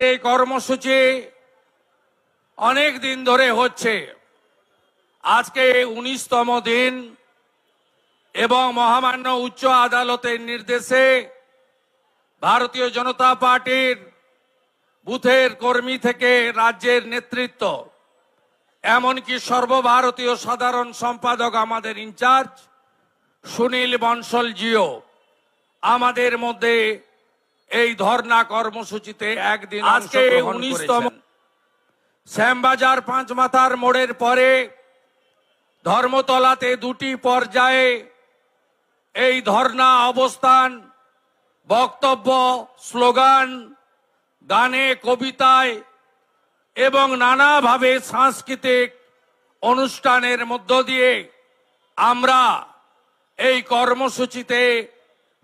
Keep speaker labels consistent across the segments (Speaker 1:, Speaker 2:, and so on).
Speaker 1: এই কর্মসূচি অনেক দিন ধরে হচ্ছে। আজকে উনিশতম দিন এবং মহামান্য উচ্চ আদালতের নির্দেশে ভারতীয় জনতা পার্টির বুথের কর্মী থেকে রাজ্যের নেতৃত্ব, এমনকি সর্বভারতীয় সাধারণ সম্পাদক আমাদের ইনচার্জ সুনীল বনসল জিও আমাদের মধ্যে এই ধর্ণা কর্মসূচিতে একদিন আজকে উনিশতম শ্যামবাজার পাঁচ মাথার মোড়ের পরে ধর্মতলাতে দুটি পর্যায়ে এই ধর্ণা অবস্থান বক্তব্য স্লোগান গানে কবিতায় এবং নানাভাবে সাংস্কৃতিক অনুষ্ঠানের মধ্য দিয়ে আমরা এই কর্মসূচিতে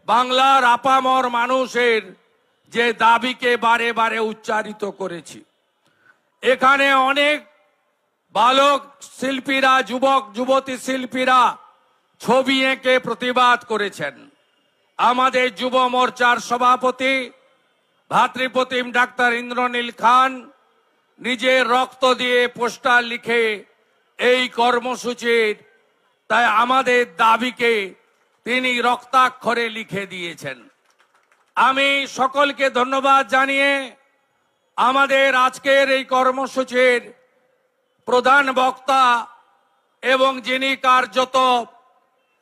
Speaker 1: বাংলার আপামর মানুষের যে দাবিকে বারে বারে উচ্চারিত করেছি। এখানে অনেক বালক শিল্পীরা, যুবক, যুবতী শিল্পীরা ছবি এঁকে প্রতিবাদ করেছেন। আমাদের যুব মোর্চার সভাপতি, ভাতৃপ্রতিম ডাক্তার ইন্দ্রনীল খান নিজের রক্ত দিয়ে পোস্টার লিখে এই কর্মসূচির তাই আমাদের দাবিকে তিনি রক্তাক্ষরে লিখে দিয়েছেন। আমি সকলকে ধন্যবাদ জানিয়ে আমাদের আজকের এই কর্মসূচির প্রধান বক্তা এবং যিনি কার্যত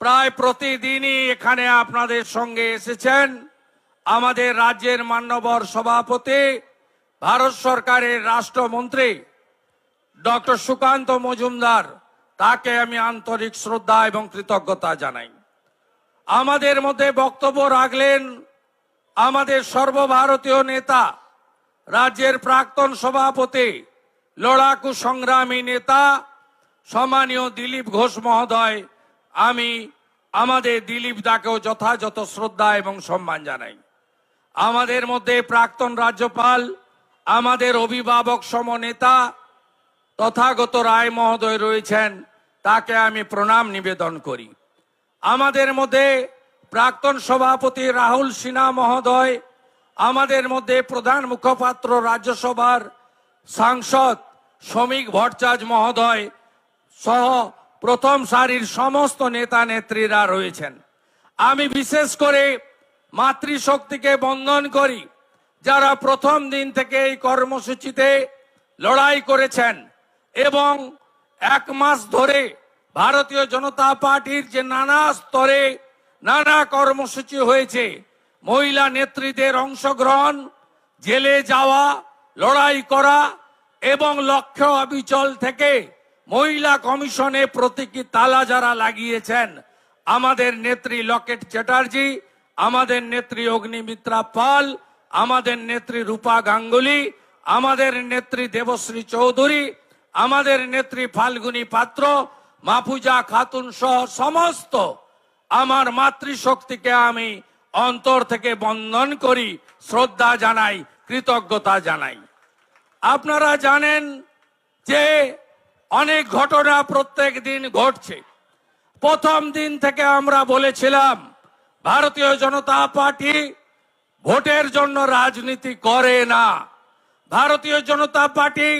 Speaker 1: প্রায় প্রতিদিনই এখানে আপনাদের সঙ্গে এসেছেন, আমাদের রাজ্যের মান্যবর সভাপতি, ভারত সরকারের রাষ্ট্রমন্ত্রী, ডক্টর সুকান্ত মজুমদার। তাকে আমি আন্তরিক শ্রদ্ধা এবং কৃতজ্ঞতা জানাই। আমাদের মধ্যে বক্তব্য রাখলেন আমাদের সর্বভারতীয় নেতা, রাজ্যের প্রাক্তন সভাপতি, লড়াকু সংগ্রামী নেতা, সম্মানীয় দিলীপ ঘোষ মহোদয়, আমি আমাদের দিলীপ দাকেও যথাযথ শ্রদ্ধা এবং সম্মান জানাই। আমাদের মধ্যে প্রাক্তন রাজ্যপাল, আমাদের অভিভাবক সম নেতা তথাগত রায় মহোদয় রয়েছেন, তাকে আমি প্রণাম নিবেদন করি। আমাদের মধ্যে প্রাক্তন সভাপতি রাহুল সিনহা মহোদয়, আমাদের মধ্যে প্রধান মুখপাত্র রাজ্যসভার সাংসদ শ্রমিক ভট্টাচার্য মহোদয় সহ প্রথম সারির সমস্ত নেতা নেত্রীরা রয়েছেন। আমি বিশেষ করে মাতৃশক্তিকে বন্দন করি, যারা প্রথম দিন থেকে এই কর্মসূচিতে লড়াই করেছেন এবং এক মাস ধরে ভারতীয় জনতা পার্টির যে নানা স্তরে নানা কর্মসূচি হয়েছে, মহিলা নেত্রীদের অংশগ্রহণ, জেলে যাওয়া, লড়াই করা এবং লক্ষ্য অবিচল থেকে মহিলা কমিশনে প্রতীকী তালা যারা লাগিয়েছেন, আমাদের নেত্রী লকেট চ্যাটার্জি, আমাদের নেত্রী অগ্নিমিত্রা পাল, আমাদের নেত্রী রূপা গাঙ্গুলি, আমাদের নেত্রী দেবশ্রী চৌধুরী, আমাদের নেত্রী ফাল্গুনী পাত্র মাফুজা খাতুন সহ সমস্ত আমার মাতৃশক্তিকে আমি অন্তর থেকে বন্ধন করি, শ্রদ্ধা জানাই, কৃতজ্ঞতা জানাই। আপনারা জানেন যে অনেক ঘটনা প্রত্যেক দিন ঘটছে। প্রথম দিন থেকে আমরা বলেছিলাম, ভারতীয় জনতা পার্টি ভোটের জন্য রাজনীতি করে না। ভারতীয় জনতা পার্টি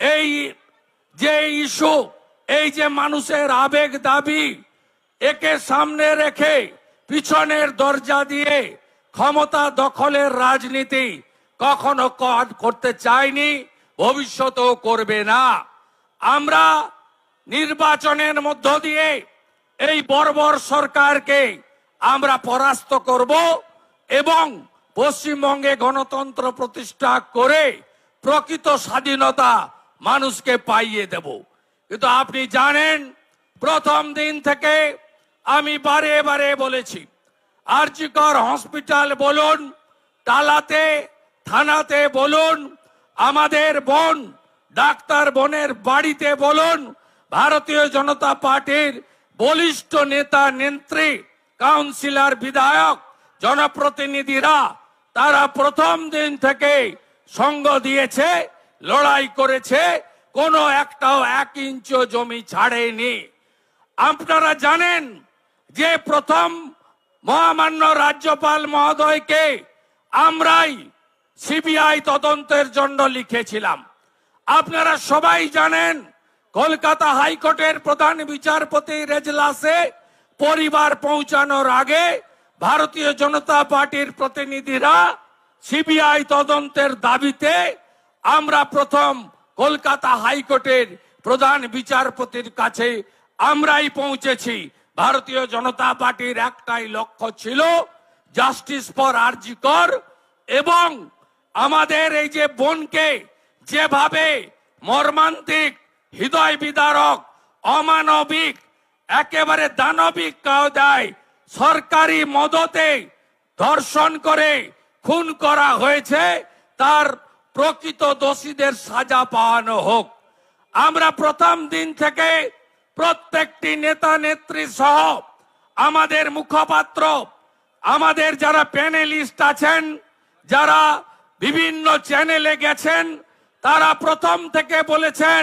Speaker 1: এই যে ইস্যু এই যে মানুষের আবেগ দাবি, একে সামনে রেখে পিছনের দরজা দিয়ে ক্ষমতা দখলের রাজনীতি কখনো ক- করতে চায়নি ভবিষ্যতেও করবে না। আমরা নির্বাচনের মধ্য দিয়ে এই বর্বর সরকারকে আমরা পরাস্ত করব এবং পশ্চিমবঙ্গে গণতন্ত্র প্রতিষ্ঠা করে প্রকৃত স্বাধীনতা মানুষকে পাইয়ে দেব। কিন্তু আপনি জানেন, প্রথম দিন থেকে আমি বারে বারে বলেছি, আরজিকর হসপিটাল বলুন টালাতে থানাতে বলুন, আমাদের বোন, ডাক্তার বোনের বাড়িতে বলুন, ভারতীয় জনতা পার্টির বলিষ্ঠ নেতা নেত্রী, কাউন্সিলর বিধায়ক, জনপ্রতিনিধিরা, তারা প্রথম দিন থেকে সঙ্গ দিয়েছে, লড়াই করেছে কোনো একটাও এক ইঞ্চ জমি ছাড়েনি। আপনারা জানেন যে প্রথম মহামান্য রাজ্যপাল মহোদয়কে আমরাই সিবিআই তদন্তের জন্য লিখেছিলাম। আপনারা সবাই জানেন কলকাতা হাইকোর্টের প্রধান বিচারপতি রেজলাসে পরিবার পৌঁছানোর আগে ভারতীয় জনতা পার্টির প্রতিনিধিরা সিবিআই তদন্তের দাবিতে আমরা প্রথম কলকাতা হাইকোর্টের প্রধান বিচারপতির কাছে আমরাই পৌঁছেছি। ভারতীয় জনতা পার্টির একটাই লক্ষ্য ছিল জাস্টিস ফর আরজিকর এবং আমাদের এই যে বোনকে যেভাবে মর্মান্তিক, হৃদয় বিদারক, অমানবিক, একেবারে দানবিক কায়দায় সরকারি মদতে ধর্ষণ করে খুন করা হয়েছে, তার প্রকৃত দোষীদের সাজা পাওয়ানো হোক। আমরা প্রথম দিন থেকে প্রত্যেকটি নেতা, নেত্রী সহ আমাদের মুখপাত্র, আমাদের যারা প্যানেলিস্ট আছেন, যারা বিভিন্ন চ্যানেলে গেছেন, তারা প্রথম থেকে বলেছেন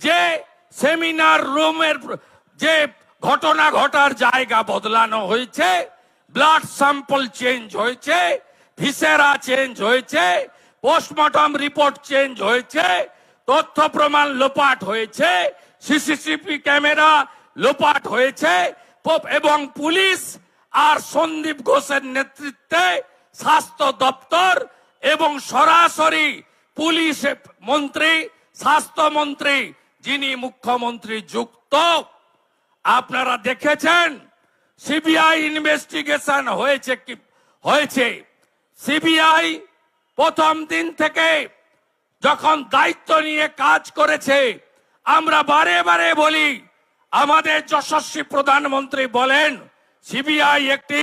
Speaker 1: যে সেমিনার রুমের যে ঘটনা ঘটার জায়গা বদলানো হয়েছে, ব্লাড স্যাম্পল চেঞ্জ হয়েছে, ভিসেরা চেঞ্জ হয়েছে পোস্টমর্টম রিপোর্ট চেঞ্জ হয়েছে, তথ্য প্রমাণ লোপাট হয়েছে সিসিটিভি ক্যামেরা লোপাট হয়েছে এবং পুলিশ আর সন্দীপ ঘোষের নেতৃত্বে স্বাস্থ্য দপ্তর এবং সরাসরি পুলিশ মন্ত্রী স্বাস্থ্যমন্ত্রী যিনি মুখ্যমন্ত্রী যুক্ত। আপনারা দেখেছেন সিবিআই ইনভেস্টিগেশন হয়েছে কি হয়েছে। সিবিআই প্রথম দিন থেকে যখন দায়িত্ব নিয়ে কাজ করেছে, আমরা বারে বারে বলি, আমাদের যশস্বী প্রধানমন্ত্রী বলেন, সিবিআই একটি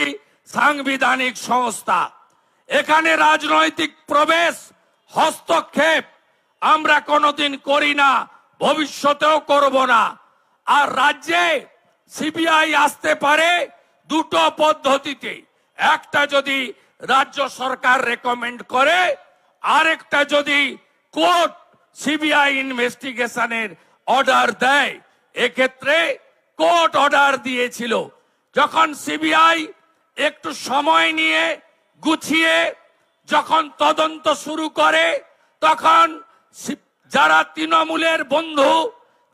Speaker 1: সাংবিধানিক সংস্থা। এখানে রাজনৈতিক প্রবেশ, হস্তক্ষেপ আমরা কোনোদিন করি না, ভবিষ্যতেও করব না। আর রাজ্যে সিবিআই আসতে পারে দুটো পদ্ধতিতে। একটা যদি রাজ্য সরকার রেকমেন্ড করে, আরেকটা যদি কোর্ট সিবিআই ইনভেস্টিগেশনের অর্ডার দেয়, এক্ষেত্রে কোর্ট অর্ডার দিয়েছিল। যখন সিবিআই একটু সময় নিয়ে গুছিয়ে যখন তদন্ত শুরু করে, তখন যারা তৃণমূলের বন্ধু,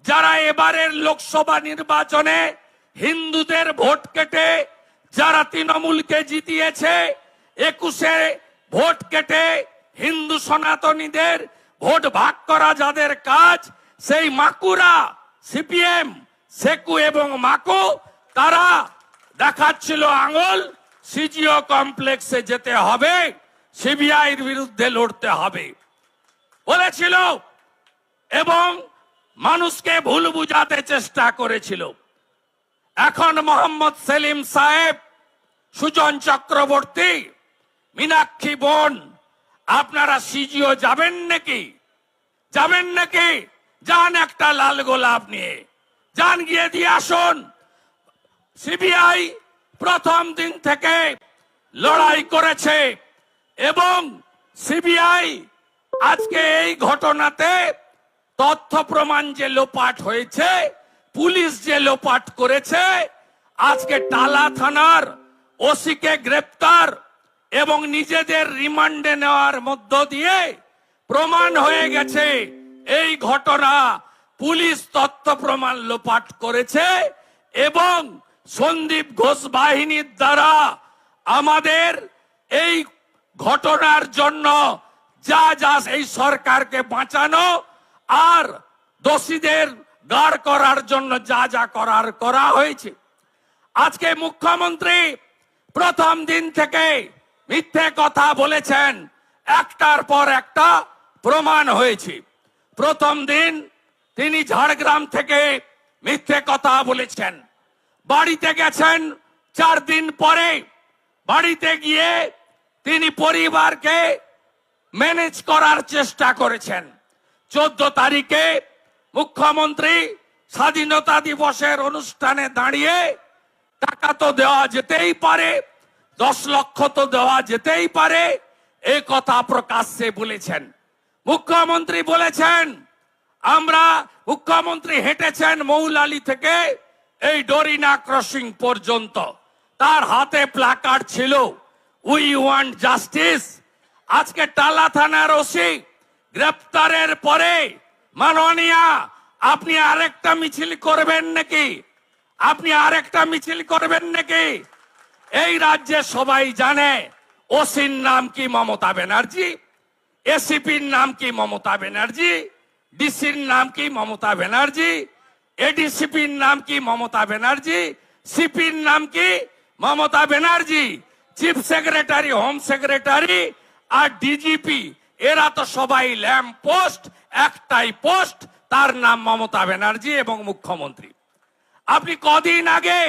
Speaker 1: যারা এবারের লোকসভা নির্বাচনে হিন্দুদের ভোট কেটে, যারা তৃণমূলকে জিতিয়েছে একুশে ভোট কেটে হিন্দু সনাতনীদের ভোট ভাগ করা যাদের কাজ, সেই মাকুরা, সিপিএম, সেকু এবং মাকু, তারা দেখাচ্ছিল আঙুল, সিজিও কমপ্লেক্সে যেতে হবে, সিবিআইয়ের বিরুদ্ধে লড়তে হবে। বলেছিল এবং মানুষকে ভুল বুঝাতে চেষ্টা করেছিল। এখন মোহাম্মদ সেলিম সাহেব, সুজন চক্রবর্তী মীনাক্ষী বোন, আপনারা সিজিও যাবেন নাকি? যাবেন নাকি? যান একটা লাল গোলাপ নিয়ে। যান, গিয়ে দিয়ে আসুন। সিবিআই প্রথম দিন থেকে লড়াই করেছে এবং সিবিআই আজকে এই ঘটনাতে তথ্য প্রমাণ যে লোপাট হয়েছে, পুলিশ যে লোপাট করেছে, আজকে টালা থানার ওসিকে গ্রেপ্তার এবং নিজেদের রিমান্ডে নেওয়ার মধ্য দিয়ে প্রমাণ হয়ে গেছে, এই ঘটনা পুলিশ তথ্য প্রমাণ লোপাট করেছে এবং সন্দীপ ঘোষ বাহিনীর দ্বারা আমাদের এই ঘটনার জন্য যা যা এই সরকারকে বাঁচানো আর দোষীদের গাড় করার জন্য যা যা করার করা হয়েছে। আজকে মুখ্যমন্ত্রী প্রথম দিন থেকে মিথ্যে কথা বলেছেন। একটার পর একটা প্রমাণ হয়েছে। প্রথম দিন তিনি ঝাড়গ্রাম থেকে মিথ্যে কথা বলেছেন। বাড়িতে গেছেন চার দিন পরে। বাড়িতে গিয়ে তিনি পরিবারকে ম্যানেজ করার চেষ্টা করেছেন। চোদ্দ তারিখে মুখ্যমন্ত্রী স্বাধীনতা দিবসের অনুষ্ঠানে দাঁড়িয়ে টাকা তো দেওয়া যেতেই পারে। দশ লক্ষ তো দেওয়া যেতেই পারে এই কথা প্রকাশ্যে বলেছেন। মুখ্যমন্ত্রী বলেছেন, আমরা মুখ্যমন্ত্রী হেঁটেছেন মৌলালি থেকে এই ডরিনা ক্রসিং পর্যন্ত। তার হাতে প্লাকার্ড ছিল, উই ওয়ান্ট জাস্টিস। আজকে টালা থানার ওসি গ্রেপ্তারের পরে, মাননীয়া, আপনি আরেকটা মিছিল করবেন নাকি? আপনি আরেকটা মিছিল করবেন নাকি? এই রাজ্যে সবাই জানে, ওসির নাম কি মমতা ব্যানার্জি, এসিপির নাম কি মমতা ব্যানার্জি, ডিসির নাম কি মমতা ব্যানার্জি, এডিসিপির নাম কি মমতা ব্যানার্জি, সিপির নাম কি Mamata Banerjee, chief secretary, home secretary আর ডিজিপি, এরা তো সবাই ল্যাম্প পোস্ট, একটাই পোস্ট, তার নাম মমতা ব্যানার্জি এবং মুখ্যমন্ত্রী। আপনি কদিন আগে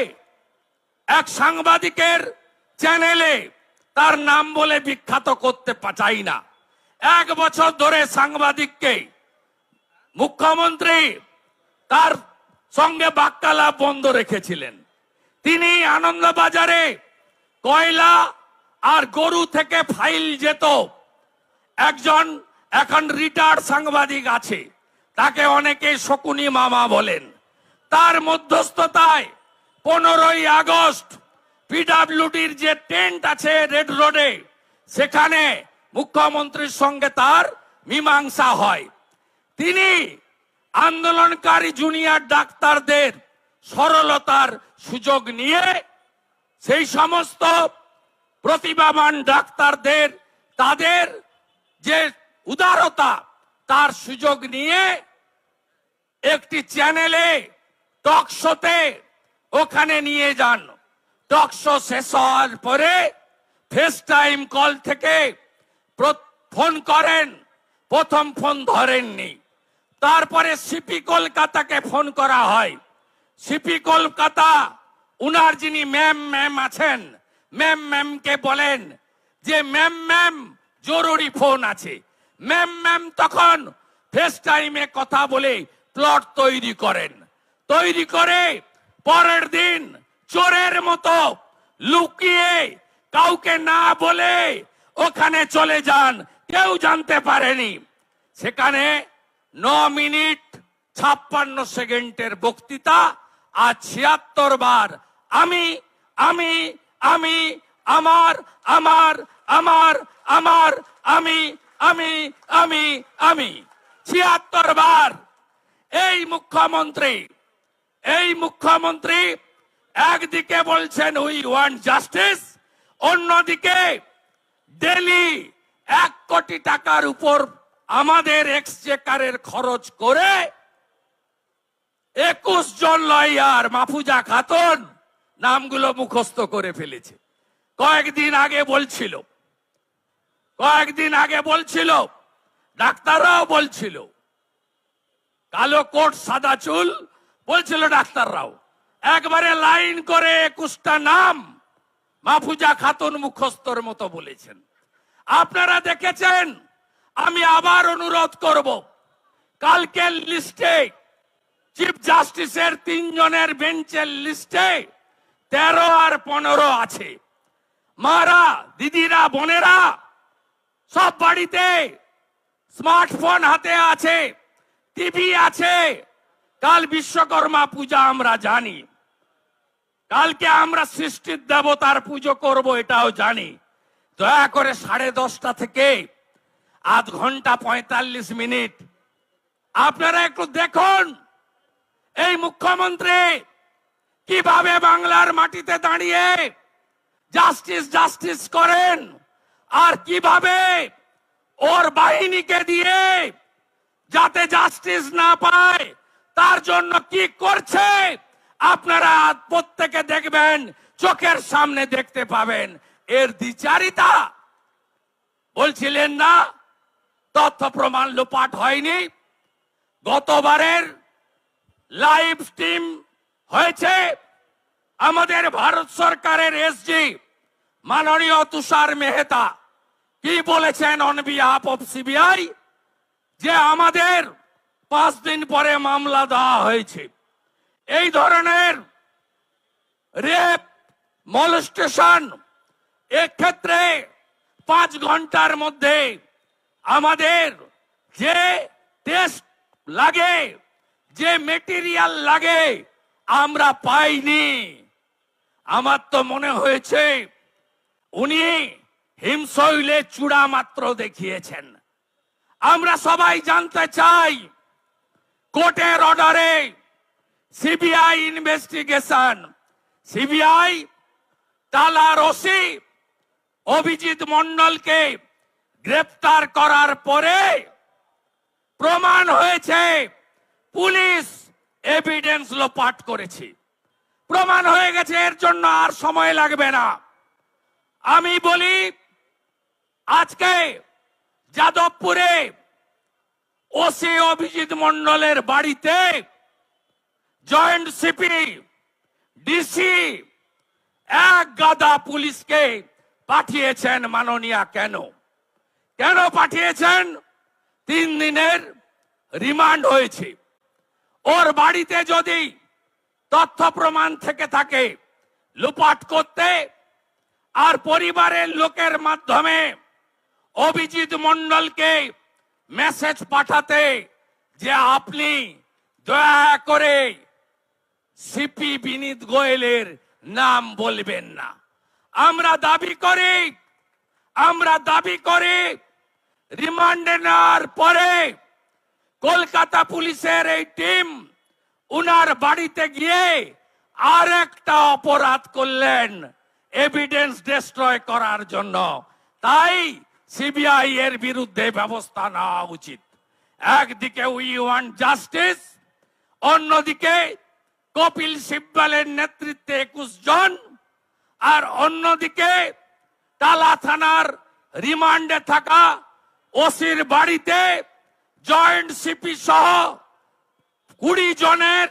Speaker 1: এক সাংবাদিকের চ্যানেলে তার নাম বলে বিখ্যাত করতে চাই না। এক বছর ধরে সাংবাদিককে মুখ্যমন্ত্রী তার সঙ্গে বাক্যালাপ বন্ধ রেখেছিলেন। তিনি আনন্দবাজারে কয়লা আর গরু থেকে ফাইল যেত। একজন এখন রিটায়ার্ড সাংবাদিক আছে। তাকে অনেকে শকুনি মামা বলেন। তার মধ্যস্থতায় পনেরোই আগস্ট পিডাব্লিউডির যে টেন্ট আছে রেড রোডে, সেখানে মুখ্যমন্ত্রীর সঙ্গে তার মীমাংসা হয়। তিনি আন্দোলনকারী জুনিয়র ডাক্তারদের সরলতার সুযোগ নিয়ে সেই সমস্ত প্রতিভাবান ডাক্তারদের, তাদের যে উদারতা, তার সুযোগ নিয়ে একটি চ্যানেলে টক শোতে ওখানে নিয়ে যান। টক শো শেষ হওয়ার পরে ফেস টাইম কল থেকে ফোন করেন। প্রথম ফোন ধরেননি। তারপরে সিপি কলকাতাকে ফোন করা হয়। সিপি কলকাতা, উনার যিনি ম্যাম ম্যাম আছেন ম্যাম ম্যামকে বলেন যে ম্যাম ম্যাম জরুরি ফোন আছে। ম্যাম ম্যাম তখন ফেস টাইমে কথা বলে প্লট তৈরি করেন। তৈরি করে পরের দিন চোরের মতো লুকিয়ে কাউকে না বলে ওখানে চলে যান। কেউ জানতে পারেনি। সেখানে ন মিনিট ছাপ্পান্ন সেকেন্ডের বক্তৃতা, আর ছিয়াত্তর বার, আমি আমি আমি, আমার আমার আমার আমার, আমি আমি আমি আমি। ছিয়াত্তর বার। এই মুখ্যমন্ত্রী এই মুখ্যমন্ত্রী একদিকে বলছেন উই ওয়ান্ট জাস্টিস, অন্যদিকে ডেলি এক কোটি টাকার উপর আমাদের এক্সচেকারের খরচ করে একুশ জন লয়ার মাফুজা খাতুন নামগুলো মুখস্থ করে ফেলেছে। কয়েকদিন আগে বলছিল, কয়েকদিন আগে বলছিল, ডাক্তাররাও বলছিল, কালো কোট, সাদা চুল বলছিল ডাক্তাররাও, একবারে লাইন করে একুশটা নাম মাফুজা খাতুন মুখস্থর মতো বলেছেন। আপনারা দেখেছেন? আমি আবার অনুরোধ করব, কালকের লিস্টে চিফ জাস্টিসের তিনজনের বেঞ্চের লিস্টে তেরো আর পনেরো আছে। মারা, দিদিরা, বোনেরা, সব বাড়িতে স্মার্টফোন হাতে আছে, টিভি আছে কাল বিশ্বকর্মা পূজা আমরা জানি। কালকে আমরা সৃষ্টির দেবতার পুজো করব এটাও জানি। দয়া করে সাড়ে দশটা থেকে আধ ঘণ্টা পঁয়তাল্লিশ মিনিট আপনারা একটু দেখুন। এই মুখ্যমন্ত্রী কীভাবে বাংলার মাটিতে দাঁড়িয়ে জাস্টিস জাস্টিস করেন আর কীভাবে ওর বাহিনীকে দিয়ে যাতে জাস্টিস না পায় তার জন্য কি করছে? আপনারা প্রত্যেকে দেখবেন, চোখের সামনে দেখতে পাবেন। এর দ্বিচারিতা বলছিলেন না, তথ্য প্রমাণ লোপাট হয়নি। গতবারের লাইভ স্ট্রিম হয়েছে আমাদের ভারত সরকারের এসজি, মাননীয় তুষার মেহতা। কি বলেছেন অন অফ সিবিআই যে আমাদের পাঁচ দিন পরে মামলা দেওয়া হয়েছে। এই ধরনের রেপ, মলস্টেশন, এক্ষেত্রে পাঁচ ঘণ্টার মধ্যে আমাদের যে টেস্ট লাগে, যে মেটেরিয়াল লাগে, আমরা পাইনি। আমার তো মনে হয়েছে, উনি হিমশৈলে চূড়া মাত্র দেখিয়েছেন। আমরা সবাই জানতে চাই কোর্টের অর্ডারে সিবিআই ইনভেস্টিগেশন, সিবিআই টালার ওসি অভিজিৎ মন্ডলকে গ্রেপ্তার করার পরে প্রমাণ হয়েছে, পুলিশ এভিডেন্স লোপাট করেছে। প্রমাণ হয়ে গেছে, এর জন্য আর সময় লাগবে না। আমি বলি, আজকে যাদবপুরে ওসি অভিজিৎ মন্ডলের বাড়িতে জয়েন্ট সিপি, ডিসি, এক গাদা পুলিশকে পাঠিয়েছেন মাননীয়া কেন? কেন পাঠিয়েছেন? তিন দিনের রিমান্ড হয়েছে। ওর বাড়িতে যদি তথ্য প্রমাণ থেকে থাকে লুপাট করতে, আর পরিবারের লোকের মাধ্যমে অভিজিৎ মন্ডলকে মেসেজ পাঠাতে যে আপনি দয়া করে সিপি বিনীত গোয়েলের নাম বলবেন না। আমরা দাবি করি, আমরা দাবি করি, রিমান্ডে নেওয়ার পরে কলকাতা পুলিশের এই টিম উনার বাড়িতে গিয়ে আর একটা অপরাধ করলেন এভিডেন্স ডিস্ট্রয় করার জন্য। তাই সিবিআই এর বিরুদ্ধে ব্যবস্থা নেওয়া উচিত। একদিকে উই ওয়ান্ট জাস্টিস, অন্যদিকে কপিল সিব্বালের নেতৃত্বে একুশ জন, আর অন্যদিকে টালা থানার রিমান্ডে থাকা ওসির বাড়িতে জয়েন্ট সিপি সহ কুড়ি জনের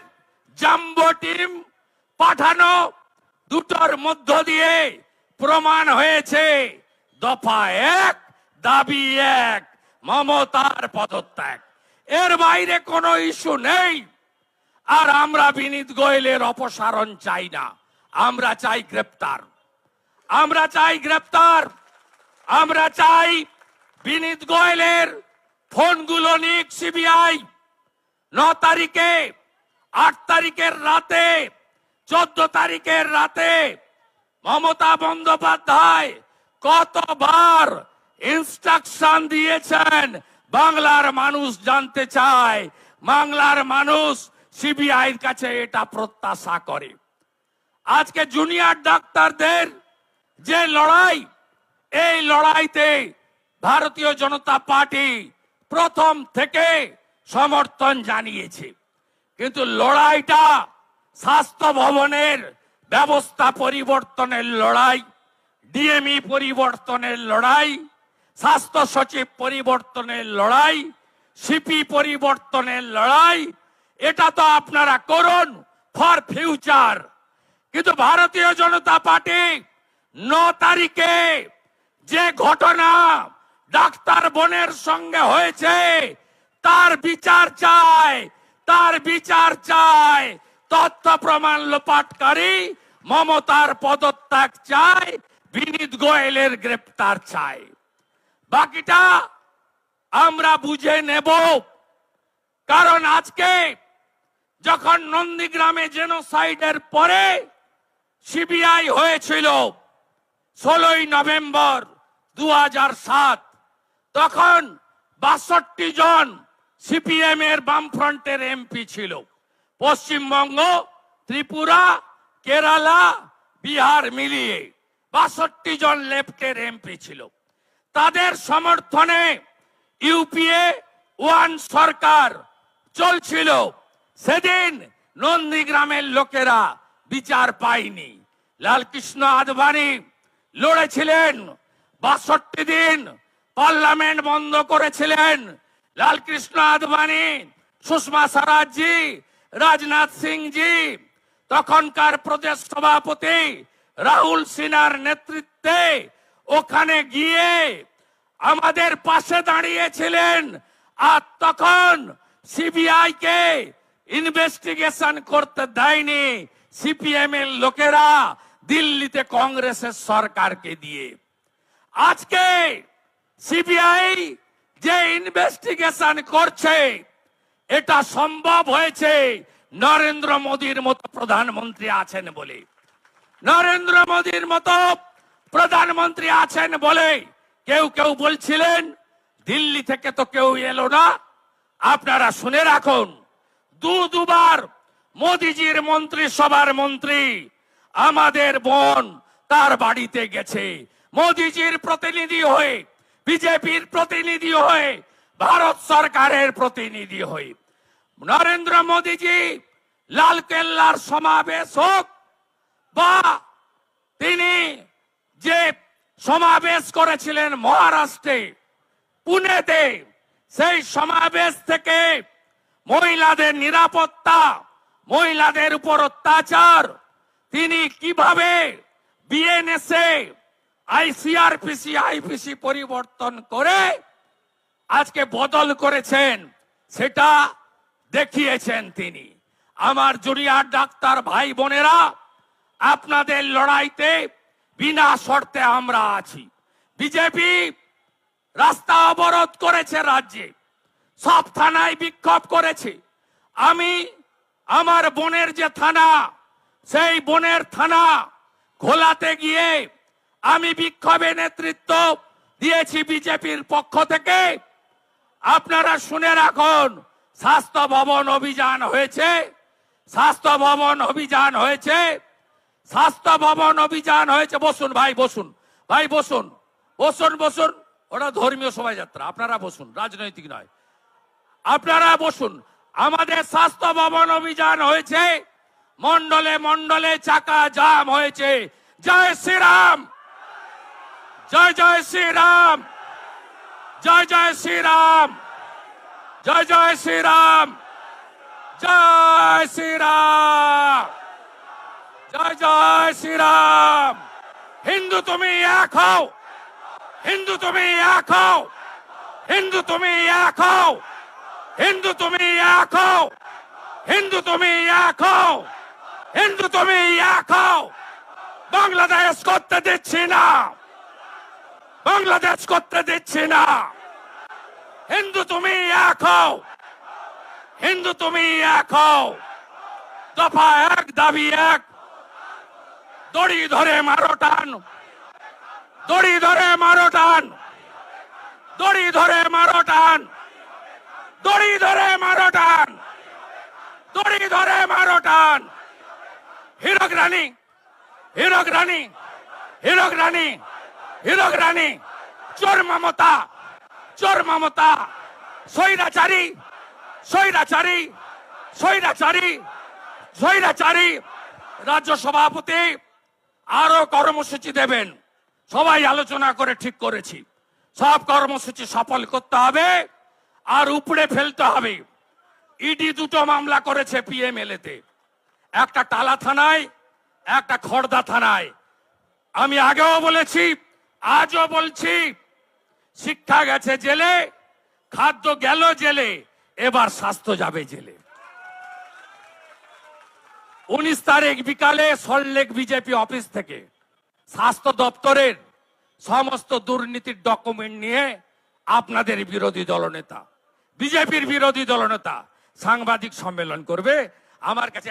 Speaker 1: জাম্বো টিম পাঠানো, দুটোর মধ্য দিয়ে প্রমাণ হয়েছে। দফা এক দাবি এক, মমতার পদত্যাগ। এর বাইরে কোনো ইস্যু নেই। আর আমরা বিনীত গোয়েলের অপসারণ চাই না। আমরা চাই গ্রেপ্তার। আমরা চাই গ্রেপ্তার। আমরা চাই বিনীত গোয়েলের ফোনগুলো নিক সিবিআই। ন তারিখে, আট তারিখের রাতে, চোদ্দ তারিখের রাতে মমতা বন্দ্যোপাধ্যায় কতবার ইনস্ট্রাকশন দিয়েছেন। বাংলার মানুষ জানতে চায়। বাংলার মানুষ সিবিআই কাছে এটা প্রত্যাশা করে। আজকে জুনিয়র ডাক্তারদের যে লড়াই, এই লড়াইতে ভারতীয় জনতা পার্টি প্রথম থেকে সমর্থন জানিয়েছে। কিন্তু লড়াইটা স্বাস্থ্য ভবনের ব্যবস্থা পরিবর্তনের লড়াই ডিএমই পরিবর্তনের লড়াই স্বাস্থ্য সচিব পরিবর্তনের লড়াই, সিপি পরিবর্তনের লড়াই, এটা তো আপনারা করুন ফর ফিউচার। কিন্তু ভারতীয় জনতা পার্টি ন তারিখে যে ঘটনা ডাক্তার বোনের সঙ্গে হয়েছে, তার বিচার চায়, তার বিচার চায়, তথ্য প্রমাণ লোপাটকারী মমতার পদত্যাগ চায়, বিনীত গোয়েলের গ্রেপ্তার চায়। বাকিটা আমরা বুঝে নেব। কারণ আজকে যখন নন্দীগ্রামে জেনোসাইডের পরে সিবিআই হয়েছিল ষোলোই নভেম্বর দু সাত, তখন বাষট্টি জন সিপিএম এর বামফ্রন্টের এমপি ছিল। পশ্চিমবঙ্গ, ত্রিপুরা, কেরালা, বিহার মিলিয়ে বাষট্টি জন লেফটের এমপি ছিল। তাদের সমর্থনে ইউপিএ ওয়ান সরকার চলছিল। সেদিন নন্দীগ্রামের লোকেরা বিচার পায়নি। লালকৃষ্ণ আদবানি লড়েছিলেন, বাষট্টি দিন পার্লামেন্ট বন্ধ করেছিলেন। লালকৃষ্ণ আদবানি সুষমা স্বরাজজি, রাজনাথ সিং জি তখনকার প্রদেশ সভাপতি রাহুল সিনহার নেতৃত্বে ওখানে গিয়ে আমাদের পাশে দাঁড়িয়েছিলেন আর তখন সিবিআই কে ইনভেস্টিগেশন করতে দেয়নি সিপিএম এর লোকেরা দিল্লিতে কংগ্রেসের সরকারকে দিয়ে। আজকে সিবিআই যে ইনভেস্টিগেশন করছে, এটা সম্ভব হয়েছে নরেন্দ্র মোদীর মতো প্রধানমন্ত্রী আছেন বলে। নরেন্দ্র মোদীর মতো প্রধানমন্ত্রী আছেন বলে কেউ কেউ বলছিলেন, দিল্লি থেকে তো কেউ এলো না। আপনারা শুনে রাখুন, দু দুবার মোদিজির মন্ত্রিসভার মন্ত্রী আমাদের বোন তার বাড়িতে গেছে। মোদিজির প্রতিনিধি হয়ে, বিজেপির প্রতিনিধি হয়ে, ভারত সরকারের প্রতিনিধি হয়ে। নরেন্দ্র মোদিজি লাল কেল্লার সমাবেশ হোক বা তিনি যে সমাবেশ করেছিলেন মহারাষ্ট্রে, পুনেতে, সেই সমাবেশ থেকে মহিলাদের নিরাপত্তা, মহিলাদের উপর অত্যাচার, তিনি কীভাবে বিএনএসএ আইসিআরপিসি আইপিসি পরিবর্তন করে আজকে বদল করেছেন, সেটা দেখিয়েছেন তিনি। আমার জুনিয়র ডাক্তার ভাই বোনেরা, আপনাদের লড়াইতে বিনা শর্তে আমরা আছি। বিজেপি রাস্তা অবরোধ করেছে রাজ্যে, সব থানায় বিক্ষোভ করেছে। আমি আমার বোনের যে থানা, সেই বোনের থানা খোলাতে গিয়ে আমি বিক্ষোভে নেতৃত্ব দিয়েছি বিজেপির পক্ষ থেকে। আপনারা শুনে রাখুন, স্বাস্থ্য ভবন অভিযান হয়েছে, স্বাস্থ্য ভবন অভিযান হয়েছে। স্বাস্থ্য ভবন অভিযান হয়েছে, বসুন, ভাই বসুন ভাই, বসুন বসুন বসুন। ওটা ধর্মীয় শোভাযাত্রা, আপনারা বসুন, রাজনৈতিক নয়। আপনারা বসুন, আমাদের স্বাস্থ্য ভবন অভিযান হয়েছে মন্ডলে মন্ডলে চাকা জাম হয়েছে। জয় শ্রীরাম! জয় জয় শ্রীরাম! জয় জয় শ্রীরাম! জয় জয় শ্রীরাম! জয় শ্রীরাম! জয় শ্রীরাম। হিন্দু তুমি এক হও। হিন্দু তুমি এক হও। হিন্দু তুমি এক হও। হিন্দু তুমি এক হও। হিন্দু তুমি এক হও। হিন্দু তুমি এক হও। বাংলাদেশ করতে দিচ্ছি না। বাংলাদেশ করতে দিচ্ছি না। হিন্দু তুমি এক হও। হিন্দু তুমি এক হও। দফা এক, দাবি এক। দড়ি ধরে মারো টান। দড়ি ধরে মারো টান। দড়ি ধরে মারো টান। দড়ি ধরে মারো টান। দড়ি ধরে মারো টান। হিরক রানী হিরক রানী হিরক রানী হিরক রানী। চোর মমতা চোর মমতা। স্বৈরাচারী স্বৈরাচারী স্বৈরাচারী স্বৈরাচারী। রাজ্য সভাপতি আরও কর্মসূচি দেবেন। সবাই আলোচনা করে ঠিক করেছি। সব কর্মসূচি সফল করতে হবে আর উপড়ে ফেলতে হবে। ইডি দুটো মামলা করেছে পিএমএলএ তে। একটা টালা থানায়, একটা খড়দা থানায়। আমি আগেও বলেছি, আজও বলছি, শিক্ষা গেছে জেলে, খাদ্য গেল জেলে, এবার স্বাস্থ্য যাবে জেলে। উনিশ তারিখ বিকালে সল্টলেক বিজেপি অফিস থেকে স্বাস্থ্য দপ্তরের সমস্ত দুর্নীতির ডকুমেন্ট নিয়ে আপনাদের বিরোধী দলনেতা, বিজেপির বিরোধী দলনেতা সাংবাদিক সম্মেলন করবে। আমার কাছে